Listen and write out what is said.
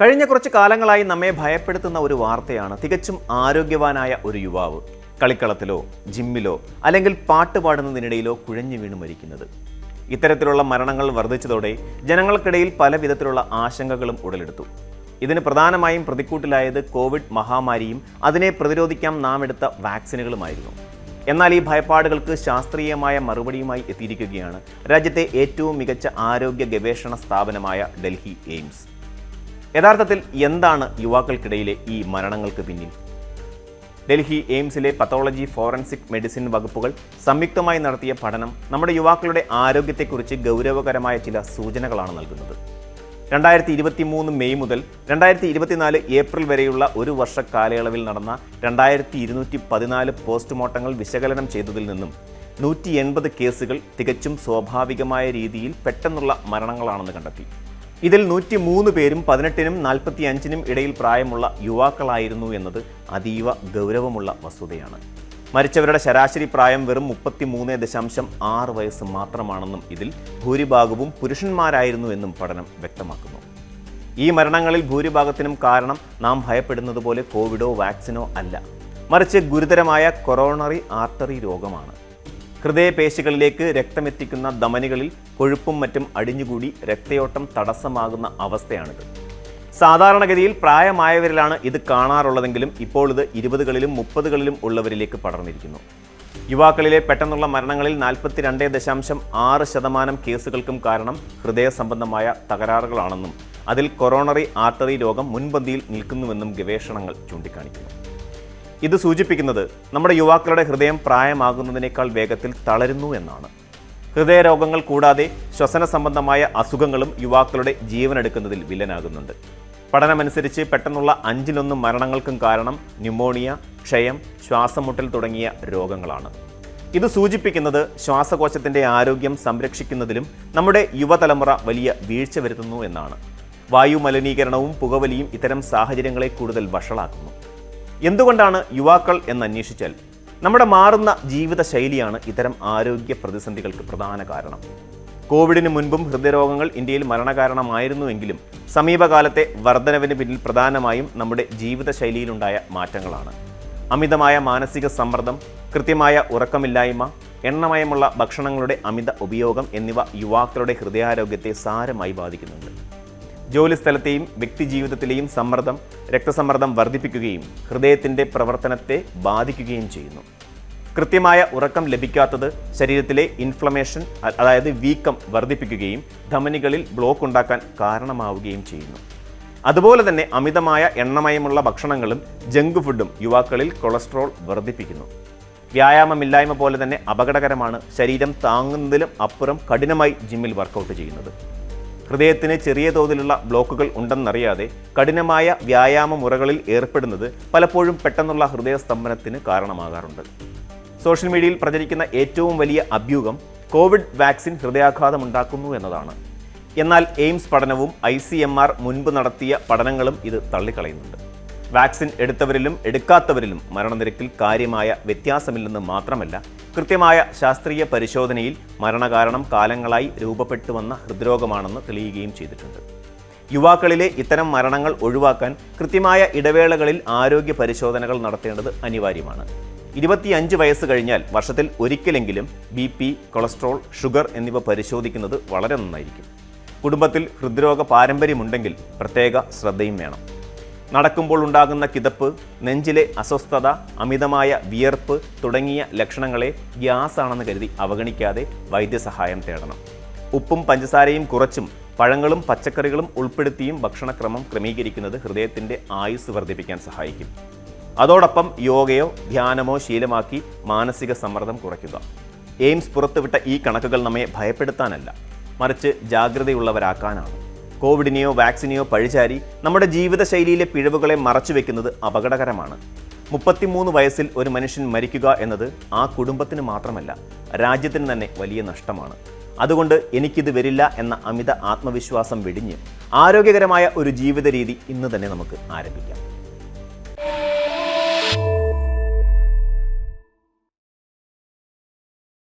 കഴിഞ്ഞ കുറച്ച് കാലങ്ങളായി നമ്മെ ഭയപ്പെടുത്തുന്ന ഒരു വാർത്തയാണ്. തികച്ചും ആരോഗ്യവാനായ ഒരു യുവാവ് കളിക്കളത്തിലോ ജിമ്മിലോ അല്ലെങ്കിൽ പാട്ട് പാടുന്നതിനിടയിലോ കുഴഞ്ഞു വീണ് മരിക്കുന്നത്. ഇത്തരത്തിലുള്ള മരണങ്ങൾ വർദ്ധിച്ചതോടെ ജനങ്ങൾക്കിടയിൽ പല വിധത്തിലുള്ള ആശങ്കകളും ഉടലെടുത്തു. ഇതിന് പ്രധാനമായും പ്രതിക്കൂട്ടിലായത് കോവിഡ് മഹാമാരിയും അതിനെ പ്രതിരോധിക്കാൻ നാം എടുത്ത വാക്സിനുകളുമായിരുന്നു. എന്നാൽ ഈ ഭയപ്പാടുകൾക്ക് ശാസ്ത്രീയമായ മറുപടിയുമായി എത്തിയിരിക്കുകയാണ് രാജ്യത്തെ ഏറ്റവും മികച്ച ആരോഗ്യ ഗവേഷണ സ്ഥാപനമായ ഡൽഹി എയിംസ്. യഥാർത്ഥത്തിൽ എന്താണ് യുവാക്കൾക്കിടയിലെ ഈ മരണങ്ങൾക്ക് പിന്നിൽ? ഡൽഹി എയിംസിലെ പത്തോളജി ഫോറൻസിക് മെഡിസിൻ വകുപ്പുകൾ സംയുക്തമായി നടത്തിയ പഠനം നമ്മുടെ യുവാക്കളുടെ ആരോഗ്യത്തെക്കുറിച്ച് ഗൗരവകരമായ ചില സൂചനകളാണ് നൽകുന്നത്. രണ്ടായിരത്തി ഇരുപത്തി മൂന്ന് മെയ് മുതൽ രണ്ടായിരത്തി ഇരുപത്തിനാല് ഏപ്രിൽ വരെയുള്ള ഒരു വർഷ കാലയളവിൽ നടന്ന രണ്ടായിരത്തി ഇരുന്നൂറ്റി പതിനാല് പോസ്റ്റ്മോർട്ടങ്ങൾ വിശകലനം ചെയ്തതിൽ നിന്നും നൂറ്റി എൺപത് കേസുകൾ തികച്ചും സ്വാഭാവികമായ രീതിയിൽ പെട്ടെന്നുള്ള മരണങ്ങളാണെന്ന് കണ്ടെത്തി. ഇതിൽ നൂറ്റി മൂന്ന് പേരും പതിനെട്ടിനും നാൽപ്പത്തി അഞ്ചിനും ഇടയിൽ പ്രായമുള്ള യുവാക്കളായിരുന്നു എന്നത് അതീവ ഗൗരവമുള്ള വസ്തുതയാണ്. മരിച്ചവരുടെ ശരാശരി പ്രായം വെറും മുപ്പത്തി മൂന്ന് ദശാംശം ആറ് വയസ്സ് മാത്രമാണെന്നും ഇതിൽ ഭൂരിഭാഗവും പുരുഷന്മാരായിരുന്നു എന്നും പഠനം വ്യക്തമാക്കുന്നു. ഈ മരണങ്ങളിൽ ഭൂരിഭാഗത്തിനും കാരണം നാം ഭയപ്പെടുന്നത് പോലെ കോവിഡോ വാക്സിനോ അല്ല. മറിച്ച് ഗുരുതരമായ കൊറോണറി ആർട്ടറി രോഗമാണ്. ഹൃദയപേശികളിലേക്ക് രക്തമെത്തിക്കുന്ന ധമനികളിൽ കൊഴുപ്പും മറ്റും അടിഞ്ഞുകൂടി രക്തയോട്ടം തടസ്സമാകുന്ന അവസ്ഥയാണിത്. സാധാരണഗതിയിൽ പ്രായമായവരിലാണ് ഇത് കാണാറുള്ളതെങ്കിലും ഇപ്പോൾ ഇത് ഇരുപതുകളിലും മുപ്പതുകളിലും ഉള്ളവരിലേക്ക് പടർന്നിരിക്കുന്നു. യുവാക്കളിലെ പെട്ടെന്നുള്ള മരണങ്ങളിൽ നാൽപ്പത്തിരണ്ട് ദശാംശം ആറ് ശതമാനം കേസുകൾക്കും കാരണം ഹൃദയ സംബന്ധമായ തകരാറുകളാണെന്നും അതിൽ കൊറോണറി ആർട്ടറി രോഗം മുൻപന്തിയിൽ നിൽക്കുന്നുവെന്നും ഗവേഷണങ്ങൾ ചൂണ്ടിക്കാണിക്കുന്നു. ഇത് സൂചിപ്പിക്കുന്നത് നമ്മുടെ യുവാക്കളുടെ ഹൃദയം പ്രായമാകുന്നതിനേക്കാൾ വേഗത്തിൽ തളരുന്നു എന്നാണ്. ഹൃദയരോഗങ്ങൾ കൂടാതെ ശ്വസന സംബന്ധമായ അസുഖങ്ങളും യുവാക്കളുടെ ജീവനെടുക്കുന്നതിൽ വില്ലനാകുന്നുണ്ട്. പഠനമനുസരിച്ച് പെട്ടെന്നുള്ള അഞ്ചിലൊന്ന് മരണങ്ങൾക്കും കാരണം ന്യൂമോണിയ ക്ഷയം ശ്വാസമുട്ടൽ തുടങ്ങിയ രോഗങ്ങളാണ്. ഇത് സൂചിപ്പിക്കുന്നത് ശ്വാസകോശത്തിന്റെ ആരോഗ്യം സംരക്ഷിക്കുന്നതിലും നമ്മുടെ യുവതലമുറ വലിയ വീഴ്ച വരുത്തുന്നു എന്നാണ്. വായു മലിനീകരണവും പുകവലിയും ഇത്തരം സാഹചര്യങ്ങളെ കൂടുതൽ വഷളാക്കുന്നു. എന്തുകൊണ്ടാണ് യുവാക്കൾ എന്നന്വേഷിച്ചാൽ നമ്മുടെ മാറുന്ന ജീവിത ശൈലിയാണ് ഇത്തരം ആരോഗ്യ പ്രതിസന്ധികൾക്ക് പ്രധാന കാരണം. കോവിഡിന് മുൻപും ഹൃദയരോഗങ്ങൾ ഇന്ത്യയിൽ മരണകാരണമായിരുന്നുവെങ്കിലും സമീപകാലത്തെ വർധനവിന് പിന്നിൽ പ്രധാനമായും നമ്മുടെ ജീവിതശൈലിയിലുണ്ടായ മാറ്റങ്ങളാണ്. അമിതമായ മാനസിക സമ്മർദ്ദം കൃത്യമായ ഉറക്കമില്ലായ്മ എണ്ണമയമുള്ള ഭക്ഷണങ്ങളുടെ അമിത ഉപയോഗം എന്നിവ യുവാക്കളുടെ ഹൃദയാരോഗ്യത്തെ സാരമായി ബാധിക്കുന്നുണ്ട്. ജോലിസ്ഥലത്തെയും വ്യക്തിജീവിതത്തിലെയും സമ്മർദ്ദം രക്തസമ്മർദ്ദം വർദ്ധിപ്പിക്കുകയും ഹൃദയത്തിന്റെ പ്രവർത്തനത്തെ ബാധിക്കുകയും ചെയ്യുന്നു. കൃത്യമായ ഉറക്കം ലഭിക്കാത്തത് ശരീരത്തിലെ ഇൻഫ്ലമേഷൻ അതായത് വീക്കം വർദ്ധിപ്പിക്കുകയും ധമനികളിൽ ബ്ലോക്ക് ഉണ്ടാക്കാൻ കാരണമാവുകയും ചെയ്യുന്നു. അതുപോലെ തന്നെ അമിതമായ എണ്ണമയമുള്ള ഭക്ഷണങ്ങളും ജങ്ക് ഫുഡും യുവാക്കളിൽ കൊളസ്ട്രോൾ വർദ്ധിപ്പിക്കുന്നു. വ്യായാമമില്ലായ്മ പോലെ തന്നെ അപകടകരമാണ് ശരീരം താങ്ങുന്നതിലും അപ്പുറം കഠിനമായി ജിമ്മിൽ വർക്കൗട്ട് ചെയ്യുന്നത്. ഹൃദയത്തിന് ചെറിയ തോതിലുള്ള ബ്ലോക്കുകൾ ഉണ്ടെന്നറിയാതെ കഠിനമായ വ്യായാമ മുറകളിൽ ഏർപ്പെടുന്നത് പലപ്പോഴും പെട്ടെന്നുള്ള ഹൃദയസ്തംഭനത്തിന് കാരണമാകാറുണ്ട്. സോഷ്യൽ മീഡിയയിൽ പ്രചരിക്കുന്ന ഏറ്റവും വലിയ അഭ്യൂഹം കോവിഡ് വാക്സിൻ ഹൃദയാഘാതമുണ്ടാക്കുന്നു എന്നതാണ്. എന്നാൽ എയിംസ് പഠനവും ഐ സി എം ആർ മുൻപ് നടത്തിയ പഠനങ്ങളും ഇത് തള്ളിക്കളയുന്നുണ്ട്. വാക്സിൻ എടുത്തവരിലും എടുക്കാത്തവരിലും മരണനിരക്കിൽ കാര്യമായ വ്യത്യാസമില്ലെന്ന് മാത്രമല്ല കൃത്യമായ ശാസ്ത്രീയ പരിശോധനയിൽ മരണകാരണം കാലങ്ങളായി രൂപപ്പെട്ടു വന്ന ഹൃദ്രോഗമാണെന്ന് തെളിയുകയും ചെയ്തിട്ടുണ്ട്. യുവാക്കളിലെ ഇത്തരം മരണങ്ങൾ ഒഴിവാക്കാൻ കൃത്യമായ ഇടവേളകളിൽ ആരോഗ്യ പരിശോധനകൾ നടത്തേണ്ടത് അനിവാര്യമാണ്. ഇരുപത്തിയഞ്ച് വയസ്സ് കഴിഞ്ഞാൽ വർഷത്തിൽ ഒരിക്കലെങ്കിലും ബി പി കൊളസ്ട്രോൾ ഷുഗർ എന്നിവ പരിശോധിക്കുന്നത് വളരെ നന്നായിരിക്കും. കുടുംബത്തിൽ ഹൃദ്രോഗ പാരമ്പര്യമുണ്ടെങ്കിൽ പ്രത്യേക ശ്രദ്ധയും വേണം. നടക്കുമ്പോൾ ഉണ്ടാകുന്ന കിതപ്പ് നെഞ്ചിലെ അസ്വസ്ഥത അമിതമായ വിയർപ്പ് തുടങ്ങിയ ലക്ഷണങ്ങളെ ഗ്യാസ് ആണെന്ന് കരുതി അവഗണിക്കാതെ വൈദ്യസഹായം തേടണം. ഉപ്പും പഞ്ചസാരയും കുറച്ചും പഴങ്ങളും പച്ചക്കറികളും ഉൾപ്പെടുത്തിയും ഭക്ഷണക്രമം ക്രമീകരിക്കുന്നത് ഹൃദയത്തിന്റെ ആയുസ് വർദ്ധിപ്പിക്കാൻ സഹായിക്കും. അതോടൊപ്പം യോഗയോ ധ്യാനമോ ശീലമാക്കി മാനസിക സമ്മർദ്ദം കുറയ്ക്കുക. എയിംസ് പുറത്തുവിട്ട ഈ കണക്കുകൾ നമ്മെ ഭയപ്പെടുത്താനല്ല മറിച്ച് ജാഗ്രതയുള്ളവരാക്കാനാണ്. കോവിഡിനെയോ വാക്സിനെയോ പഴിചാരി നമ്മുടെ ജീവിതശൈലിയിലെ പിഴവുകളെ മറച്ചുവെക്കുന്നത് അപകടകരമാണ്. മുപ്പത്തിമൂന്ന് വയസ്സിൽ ഒരു മനുഷ്യൻ മരിക്കുക എന്നത് ആ കുടുംബത്തിന് മാത്രമല്ല രാജ്യത്തിന് തന്നെ വലിയ നഷ്ടമാണ്. അതുകൊണ്ട് എനിക്കിത് വരില്ല എന്ന അമിത ആത്മവിശ്വാസം വെടിഞ്ഞ് ആരോഗ്യകരമായ ഒരു ജീവിത രീതി ഇന്ന് തന്നെ നമുക്ക് ആരംഭിക്കാം.